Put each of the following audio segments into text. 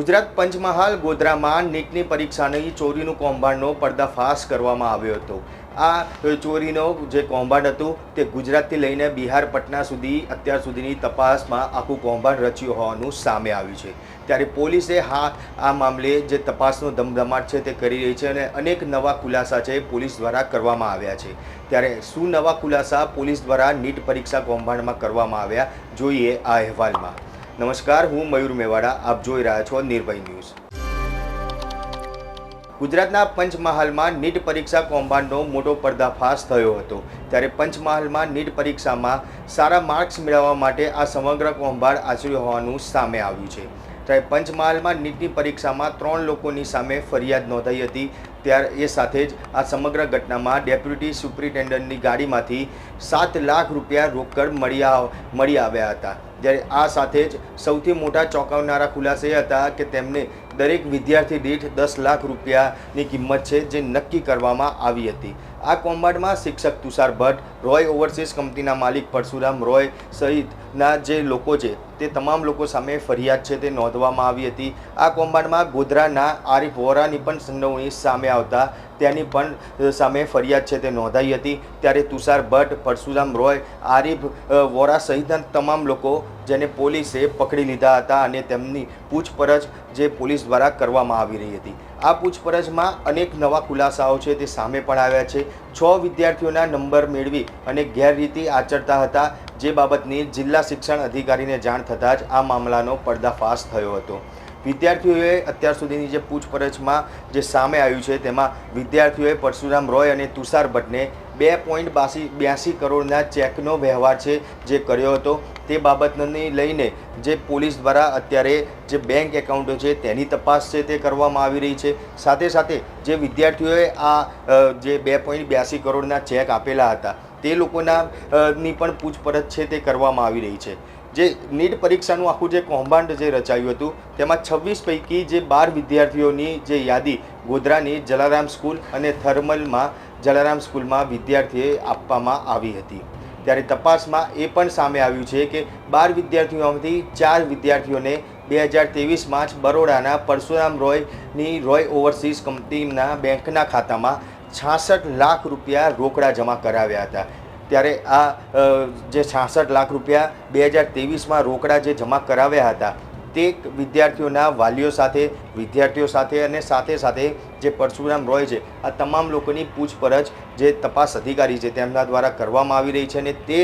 ગુજરાત પંચમહાલ ગોધરામાં નીટની પરીક્ષાની ચોરીનું કૌભાંડનો પર્દાફાશ કરવામાં આવ્યો હતો. આ ચોરીનો જે કૌભાંડ હતું તે ગુજરાતથી લઈને બિહાર, પટના સુધી, અત્યાર સુધીની તપાસમાં આખું કૌભાંડ રચ્યું હોવાનું સામે આવ્યું છે. ત્યારે પોલીસે હા, આ મામલે જે તપાસનો ધમધમાટ છે તે કરી રહી છે અને અનેક નવા ખુલાસા છે પોલીસ દ્વારા કરવામાં આવ્યા છે. ત્યારે શું નવા ખુલાસા પોલીસ દ્વારા નીટ પરીક્ષા કૌભાંડમાં કરવામાં આવ્યા, જોઈએ આ અહેવાલમાં. નમસ્કાર, હું મયુર મેવાડા, આપ જોઈ રહ્યા છો નિર્ભય ન્યૂઝ. ગુજરાતના પંચમહાલમાં નીટ પરીક્ષા કૌભાંડનો મોટો પર્દાફાશ થયો હતો. ત્યારે પંચમહાલમાં નીટ પરીક્ષામાં સારા માર્ક્સ મેળવવા માટે આ સમગ્ર કૌભાંડ આચર્યું હોવાનું સામે આવ્યું છે. ત્યારે પંચમહાલમાં નીટની પરીક્ષામાં ત્રણ લોકોની સામે ફરિયાદ નોંધાઈ હતી. ત્યારે એ સાથે જ આ સમગ્ર ઘટનામાં ડેપ્યુટી સુપ્રિન્ટેન્ડન્ટની ગાડીમાંથી સાત લાખ રૂપિયા રોકડ મળી મળી આવ્યા હતા. જ્યારે આ સાથે જ સૌથી મોટા ચોંકાવનારા ખુલાસા એ હતા કે તેમને દરેક વિદ્યાર્થી દીઠ દસ લાખ રૂપિયાની કિંમત છે જે નક્કી કરવામાં આવી હતી. આ કૌભાંડમાં શિક્ષક તુષાર ભટ્ટ, રોય ઓવરસીઝ કંપનીના માલિક પરશુરામ રોય સહિતના જે લોકો છે, તે તમામ લોકો સામે ફરિયાદ છે તે નોંધવામાં આવી હતી. આ કૌભાંડમાં ગોધરાના આરિફ વોરાની પણ સંડોવણી સામે આવતા તેની પણ સામે ફરિયાદ છે તે નોંધાઈ હતી. ત્યારે તુષાર ભટ્ટ, પરશુરામ રોય, આરિફ વોરા સહિતના તમામ લોકો જેને પોલીસે પકડી લીધા હતા અને તેમની પૂછપરછ જે પોલીસ દ્વારા કરવામાં આવી રહી હતી. આ પૂછપરછમાં અનેક નવા ખુલાસાઓ છે તે સામે પણ આવ્યા છે. છ વિદ્યાર્થીઓના નંબર મેળવી અને ગેરરીતિ આચરતા હતા. જે બાબતની જિલ્લા શિક્ષણ અધિકારીને જાણ થતાં જ આ મામલાનો પર્દાફાશ થયો હતો. વિદ્યાર્થીઓએ અત્યાર સુધીની જે પૂછપરછમાં જે સામે આવ્યું છે તેમાં વિદ્યાર્થીઓએ પરશુરામ રોય અને તુષાર ભટ્ટને બે પોઈન્ટ બાસી, બ્યાસી કરોડના ચેકનો વ્યવહાર છે જે કર્યો હતો. તે બાબતને લઈને જે પોલીસ દ્વારા અત્યારે જે બેંક એકાઉન્ટો છે તેની તપાસ છે તે કરવામાં આવી રહી છે. સાથે સાથે જે વિદ્યાર્થીઓએ આ જે બે પોઈન્ટ બ્યાસી કરોડના ચેક આપેલા હતા તે લોકોના ની પણ પૂછપરછ છે તે કરવામાં આવી રહી છે. જે નીટ પરીક્ષાનું આખું જે કૌભાંડ જે રચાયું હતું, તેમાં છવ્વીસ પૈકી જે બાર વિદ્યાર્થીઓની જે યાદી ગોધરાની જલારામ સ્કૂલ અને થર્મલમાં જલારામ સ્કૂલમાં વિદ્યાર્થીએ આપવામાં આવી હતી. ત્યારે તપાસમાં એ પણ સામે આવ્યું છે કે બાર વિદ્યાર્થીઓમાંથી ચાર વિદ્યાર્થીઓને બે હજાર ત્રેવીસમાં જ બરોડાના પરશુરામ રોયની રોય ઓવરસીઝ કંપનીના બેંકના ખાતામાં છાસઠ લાખ રૂપિયા રોકડા જમા કરાવ્યા હતા. ત્યારે આ જે છાસઠ લાખ રૂપિયા બે હજાર ત્રેવીસમાં રોકડા જે જમા કરાવ્યા હતા તે વિદ્યાર્થીઓના વાલીઓ સાથે, વિદ્યાર્થીઓ સાથે અને સાથે સાથે જે પરશુરામ રોય છે, આ તમામ લોકોની પૂછપરછ જે તપાસ અધિકારી છે તેમના દ્વારા કરવામાં આવી રહી છે અને તે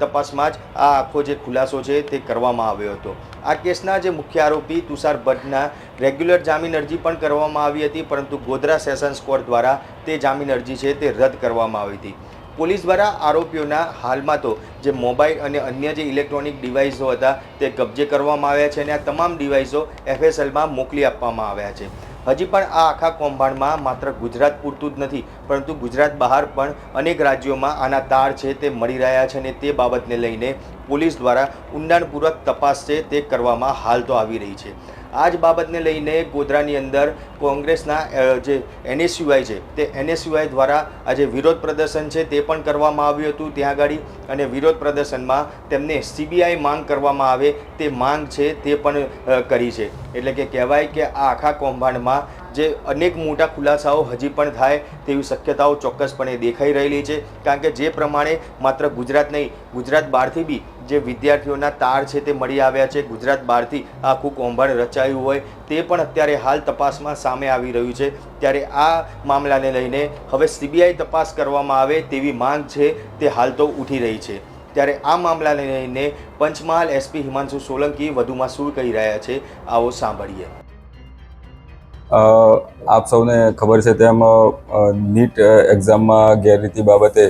તપાસમાં જ આ આખો જે ખુલાસો છે તે કરવામાં આવ્યો હતો. આ કેસના જે મુખ્ય આરોપી તુષાર ભટ્ટના રેગ્યુલર જામીન અરજી પણ કરવામાં આવી હતી, પરંતુ ગોધરા સેશન્સ કોર્ટ દ્વારા તે જામીન અરજી છે તે રદ કરવામાં આવી હતી. પોલીસ દ્વારા આરોપીઓના હાલમાં તો જે મોબાઈલ અને અન્ય જે ઇલેક્ટ્રોનિક ડિવાઇસો હતા તે કબજે કરવામાં આવ્યા છે અને આ તમામ ડિવાઇસો એફએસએલમાં મોકલી આપવામાં આવ્યા છે. હજી પણ આ આખા કૌભાંડમાં માત્ર ગુજરાત પૂરતું જ નથી, પરંતુ ગુજરાત બહાર પણ અનેક રાજ્યોમાં આના તાર છે તે મળી રહ્યા છે અને તે બાબતને લઈને પોલીસ દ્વારા ઊંડાણપૂર્વક તપાસ છે તે કરવામાં હાલ તો આવી રહી છે. આ જ બાબતને લઈને ગોધરાની અંદર કોંગ્રેસના જે એનએસયુઆઈ છે તે એનએસયુઆઈ દ્વારા આજે વિરોધ પ્રદર્શન છે તે પણ કરવામાં આવ્યું હતું ત્યાં આગળ અને વિરોધ પ્રદર્શનમાં તેમને સીબીઆઈ માંગ કરવામાં આવે તે માંગ છે તે પણ કરી છે. એટલે કે કહેવાય કે આ આખા કૌભાંડમાં જે અનેક મોટા ખુલાસાઓ હજી પણ થાય તેવી શક્યતાઓ ચોક્કસપણે દેખાઈ રહેલી છે. કારણ કે જે પ્રમાણે માત્ર ગુજરાત નહીં, ગુજરાત બહારથી બી જે વિદ્યાર્થીઓના તાર છે તે મળી આવ્યા છે. ગુજરાત બહારથી આખું કૌભાંડ રચાયું હોય તે પણ અત્યારે હાલ તપાસમાં સામે આવી રહ્યું છે. ત્યારે આ મામલાને લઈને હવે સીબીઆઈ તપાસ કરવામાં આવે તેવી માંગ છે તે હાલ તો ઉઠી રહી છે. ત્યારે આ મામલાને લઈને પંચમહાલ એસપી હિમાંશુ સોલંકી વધુમાં શું કહી રહ્યા છે, આવો સાંભળીએ. આપ સૌને ખબર છે તેમ નીટ એક્ઝામમાં ગેરરીતિ બાબતે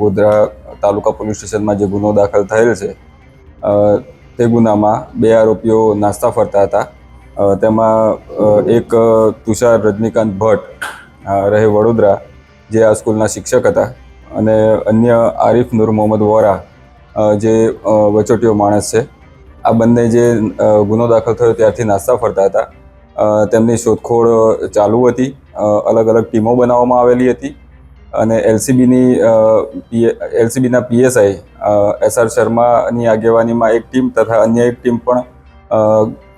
ગોધરા તાલુકા પોલીસ સ્ટેશનમાં જે ગુનો દાખલ થયેલ છે તે ગુનામાં બે આરોપીઓ નાસ્તા ફરતા હતા. તેમાં એક તુષાર રજનીકાંત ભટ્ટ રહે વડોદરા, જે આ સ્કૂલના શિક્ષક હતા, અને અન્ય આરિફ નૂર મોહમ્મદ વોરા જે વચોટિયો માણસ છે. આ બંને જે ગુનો દાખલ થયો ત્યારથી નાસ્તા ફરતા હતા. તેમની શોધખોળ ચાલુ હતી. અલગ અલગ ટીમો બનાવવામાં આવેલી હતી. અને એલસીબીની એલસીબીના પીએસઆઈ એસઆર શર્માની આગેવાનીમાં એક ટીમ તથા અન્ય એક ટીમ પણ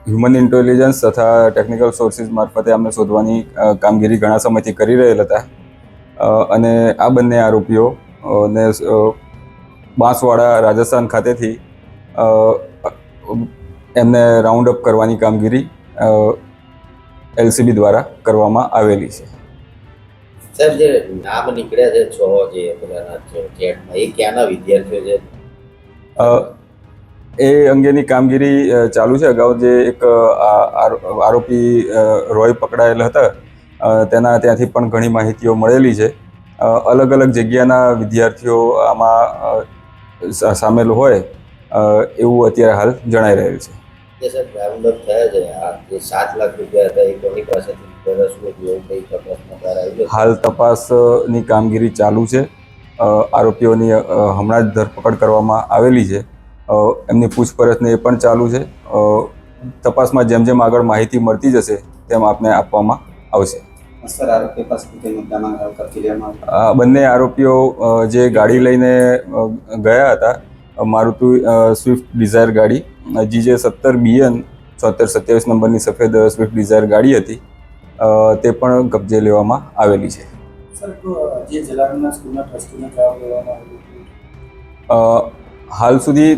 હ્યુમન ઇન્ટેલિજન્સ તથા ટેકનિકલ સોર્સિસ મારફતે અમને શોધવાની કામગીરી ઘણા સમયથી કરી રહેલ હતા. અને આ બંને આરોપીઓ ને બાંસવાડા રાજસ્થાન ખાતેથી એમને રાઉન્ડ અપ કરવાની કામગીરી એલસીબી દ્વારા કરવામાં આવેલી છે. સાહેબ જે નામ નીકળ્યા છે છ જે એ ક્યાંના વિદ્યાર્થીઓ છે? એ અંગેની કામગીરી ચાલુ છે. અગાઉ જે એક આરોપી રોય પકડાયેલ હતા તેના ત્યાંથી પણ ઘણી માહિતીઓ મળેલી છે. અલગ અલગ જગ્યાના વિદ્યાર્થીઓ આમાં સામેલ હોય એવું અત્યારે હાલ જણાઈ રહેલ છે. જે સર ડાઉનલોડ થયા છે આ જે સાત લાખ રૂપિયા હતા એ કોની પાસેથી હાલ તપાસની કામગીરી ચાલુ છે. આરોપીઓની હમણાં જ ધરપકડ કરવામાં આવેલી છે. એમની પૂછપરછને એ પણ ચાલુ છે. તપાસમાં જેમ જેમ આગળ માહિતી મળતી જશે તેમ આપને આપવામાં આવશે. બંને આરોપીઓ જે ગાડી લઈને ગયા હતા મારુતુ સ્વિફ્ટ ડિઝાયર ગાડી હજી જે સત્તર બીએન છોતેર સત્યાવીસ નંબરની સફેદ સ્વિફ્ટ ડિઝાયર ગાડી હતી તે પણ કબજે લેવામાં આવેલી છે. હાલ સુધી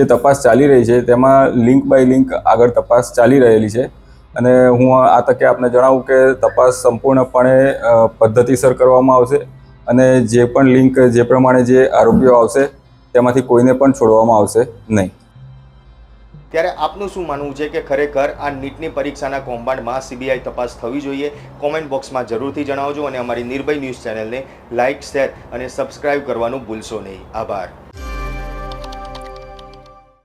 જે તપાસ ચાલી રહી છે તેમાં લિંક બાય લિંક આગળ તપાસ ચાલી રહેલી છે. અને હું આ તકે આપને જણાવું કે તપાસ સંપૂર્ણપણે પદ્ધતિસર કરવામાં આવશે અને જે પણ લિંક જે પ્રમાણે જે આરોપીઓ આવશે તેમાંથી કોઈને પણ છોડવામાં આવશે નહીં. ત્યારે આપનું શું માનવું છે કે ખરેખર આ નીટની પરીક્ષાના કૌભાંડમાં સીબીઆઈ તપાસ થવી જોઈએ? કોમેન્ટ બોક્સમાં જરૂરથી જણાવજો અને અમારી નિર્ભય ન્યૂઝ ચેનલને લાઇક, શેર અને સબસ્ક્રાઇબ કરવાનું ભૂલશો નહીં. આભાર.